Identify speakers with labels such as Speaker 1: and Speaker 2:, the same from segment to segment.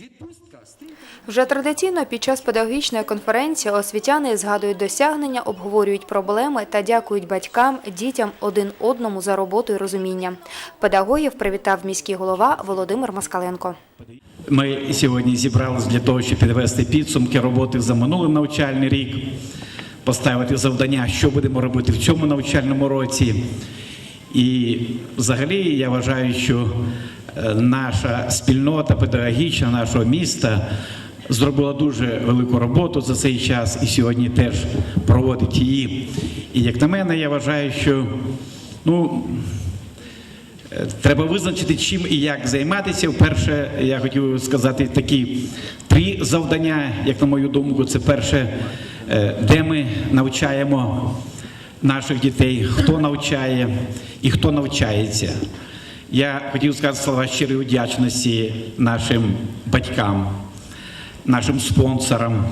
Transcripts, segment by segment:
Speaker 1: Відпустка
Speaker 2: Вже традиційно під час педагогічної конференції освітяни згадують досягнення, обговорюють проблеми та дякують батькам, дітям один одному за роботу і розуміння. Педагогів привітав міський голова Володимир Москаленко.
Speaker 3: Ми сьогодні зібрались для того, щоб підвести підсумки роботи за минулий навчальний рік, поставити завдання, що будемо робити в цьому навчальному році. І взагалі я вважаю, що е, наша спільнота педагогічна нашого міста зробила дуже велику роботу за цей час і сьогодні теж проводить її. І як на мене, я вважаю, що ну, Е, Треба визначити, чим і як займатися. Вперше я хотів сказати такі три завдання, як на мою думку, це перше, е, де ми навчаємо наших дітей, хто навчає і хто навчається. Я хотів сказати слова щирої вдячності нашим батькам, нашим спонсорам,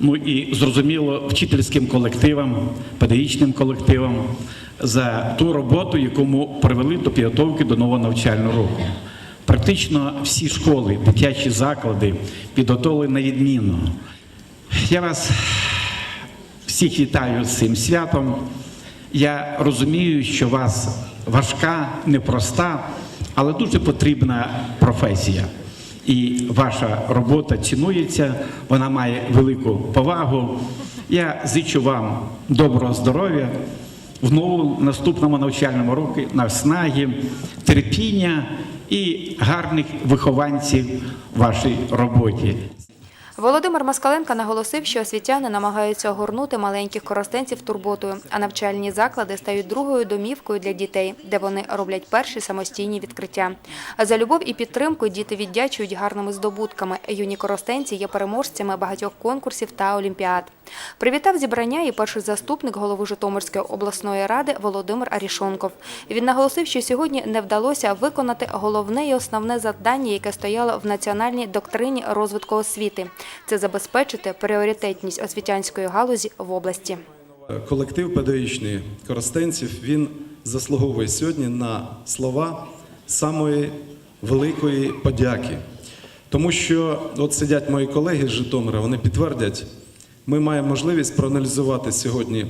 Speaker 3: ну і зрозуміло вчительським колективам, педагогічним колективам за ту роботу, яку ми привели до підготовки до нового навчального року. Практично всі школи, дитячі заклади підготовлені на відмінно. Я вас всіх вітаю з цим святом. Я розумію, що у вас важка, непроста, але дуже потрібна професія. І ваша робота цінується, вона має велику повагу. Я зичу вам доброго здоров'я в новому наступному навчальному році, наснаги, терпіння і гарних вихованців в вашій роботі.
Speaker 2: Володимир Москаленко наголосив, що освітяни намагаються огорнути маленьких коростенців турботою, а навчальні заклади стають другою домівкою для дітей, де вони роблять перші самостійні відкриття. За любов і підтримку діти віддячують гарними здобутками. Юні коростенці є переможцями багатьох конкурсів та олімпіад. Привітав зібрання і перший заступник голови Житомирської обласної ради Володимир Арішонков. Він наголосив, що сьогодні не вдалося виконати головне і основне завдання, яке стояло в національній доктрині розвитку освіти це забезпечити пріоритетність освітянської галузі в області.
Speaker 4: Колектив педагогічний коростенців він заслуговує сьогодні на слова самої великої подяки. Тому що от сидять мої колеги з Житомира, вони підтвердять, ми маємо можливість проаналізувати сьогодні,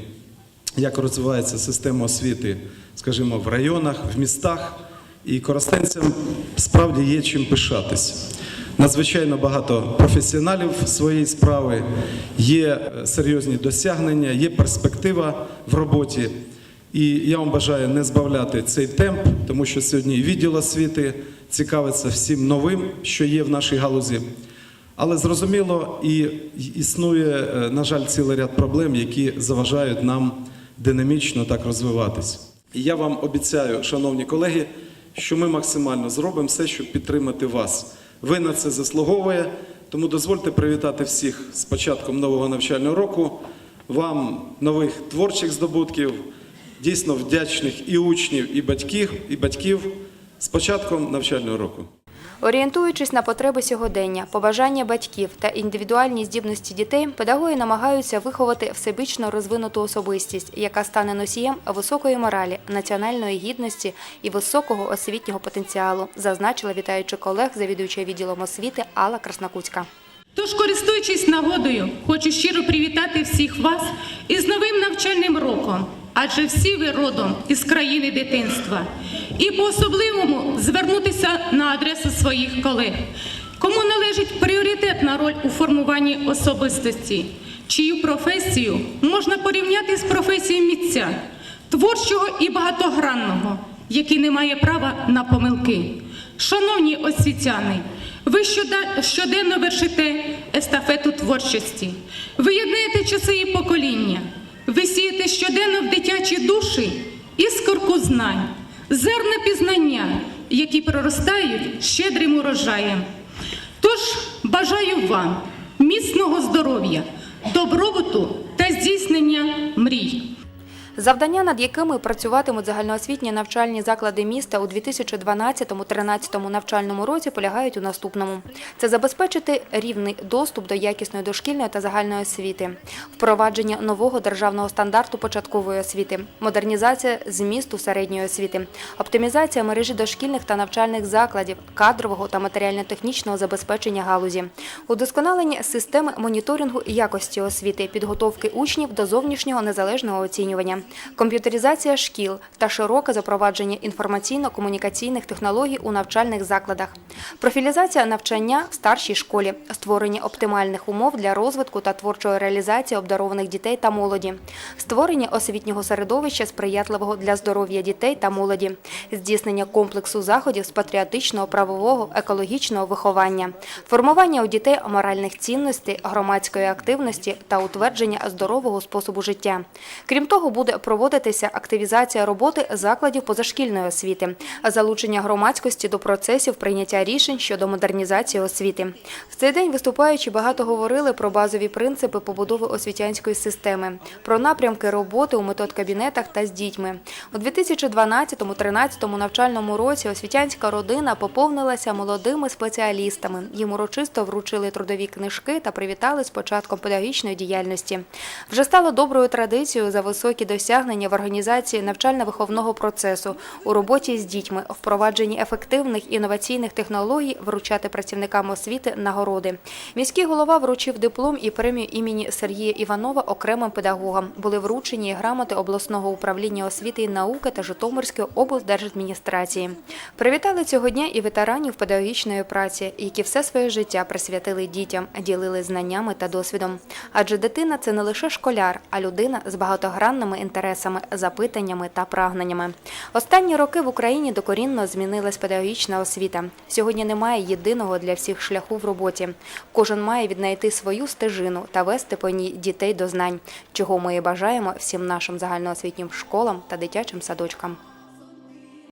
Speaker 4: як розвивається система освіти, скажімо, в районах, в містах, і коростенцям справді є чим пишатись. Надзвичайно багато професіоналів своєї справи, є е, серйозні досягнення, є перспектива в роботі. І я вам бажаю не збавляти цей темп, тому що сьогодні відділ освіти цікавиться всім новим, що є в нашій галузі. Але зрозуміло, і існує, е, на жаль, цілий ряд проблем, які заважають нам динамічно так розвиватись. І я вам обіцяю, шановні колеги, що ми максимально зробимо все, щоб підтримати вас. Ви на це заслуговує, тому дозвольте привітати всіх з початком нового навчального року, вам нових творчих здобутків, дійсно вдячних і учнів, і батьків, і батьків з початком навчального року.
Speaker 2: Орієнтуючись на потреби сьогодення, побажання батьків та індивідуальні здібності дітей, педагоги намагаються виховати всебічно розвинуту особистість, яка стане носієм високої моралі, національної гідності і високого освітнього потенціалу, зазначила вітаючи колег завідуюча відділом освіти Алла Краснокутська.
Speaker 5: Тож, користуючись нагодою, хочу щиро привітати всіх вас із новим навчальним роком, адже всі ви родом із країни дитинства. І по-особливому звернутися на адресу своїх колег, кому належить пріоритетна роль у формуванні особистості, чию професію можна порівняти з професією митця, творчого і багатогранного, який не має права на помилки. Шановні освітяни, ви щоденно вершите естафету творчості. Ви єднаєте часи і покоління. Ви сієте щоденно в дитячі душі іскорку знань, зерна пізнання, які проростають щедрим урожаєм. Тож бажаю вам міцного здоров'я, добробуту та здійснення мрій.
Speaker 2: Завдання, над якими працюватимуть загальноосвітні навчальні заклади міста у 2012-2013 навчальному році, полягають у наступному: це забезпечити рівний доступ до якісної дошкільної та загальної освіти, впровадження нового державного стандарту початкової освіти, модернізація змісту середньої освіти, оптимізація мережі дошкільних та навчальних закладів, кадрового та матеріально-технічного забезпечення галузі, удосконалення системи моніторингу якості освіти, підготовки учнів до зовнішнього незалежного оцінювання, комп'ютеризація шкіл та широке запровадження інформаційно-комунікаційних технологій у навчальних закладах, профілізація навчання в старшій школі, створення оптимальних умов для розвитку та творчої реалізації обдарованих дітей та молоді, створення освітнього середовища сприятливого для здоров'я дітей та молоді, здійснення комплексу заходів з патріотичного, правового, екологічного виховання, формування у дітей моральних цінностей, громадської активності та утвердження здорового способу життя. Крім того, буде проводитися активізація роботи закладів позашкільної освіти, залучення громадськості до процесів прийняття рішень щодо модернізації освіти. В цей день виступаючи багато говорили про базові принципи побудови освітянської системи, про напрямки роботи у методкабінетах та з дітьми. У 2012-2013 навчальному році освітянська родина поповнилася молодими спеціалістами. Їм урочисто вручили трудові книжки та привітали з початком педагогічної діяльності. Вже стало доброю традицією за високі досягнення в організації навчально-виховного процесу у роботі з дітьми, впровадженні ефективних інноваційних технологій вручати працівникам освіти нагороди. Міський голова вручив диплом і премію імені Сергія Іванова окремим педагогам. Були вручені грамоти обласного управління освіти і науки та Житомирської облдержадміністрації. Привітали цього дня і ветеранів педагогічної праці, які все своє життя присвятили дітям, ділили знаннями та досвідом. Адже дитина це не лише школяр, а людина з багатогранними інтересами, запитаннями та прагненнями. Останні роки в Україні докорінно змінилась педагогічна освіта. Сьогодні немає єдиного для всіх шляху в роботі. Кожен має віднайти свою стежину та вести по ній дітей до знань, чого ми і бажаємо всім нашим загальноосвітнім школам та дитячим садочкам.